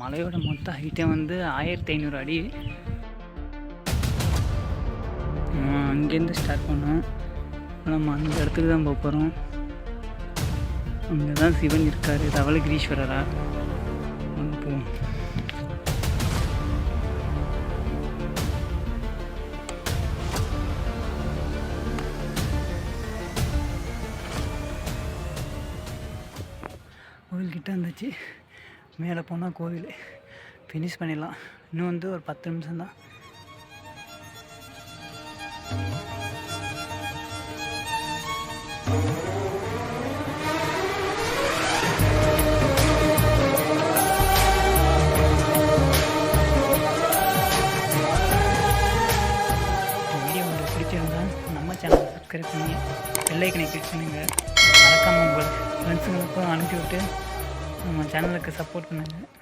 மலையோட மொத்த ஹைட்டே வந்து ஆயிரத்தி ஐநூறு அடி. அங்கேருந்து ஸ்டார்ட் பண்ணோம் நம்ம அந்த இடத்துக்கு தான் போக போகிறோம் அங்கே தான் சிவன் இருக்கார். தவளகிரீஸ்வரரா அங்கே போவோம். கோவில்கிட்ட இருந்துச்சு மேலே போனால் கோவில். ஃபினிஷ் பண்ணிடலாம். இன்னும் வந்து ஒரு பத்து நிமிஷம் தான். நம்ம சப்ஸ்கிரைப் பண்ணி பெல்லைக்கனை கிளிக் பண்ணுங்கள் மறக்காமல் உங்கள் ஃப்ரெண்ட்ஸுங்களுக்கும் அனுப்பிவிட்டு நம்ம சேனலுக்கு சப்போர்ட் பண்ணுங்கள்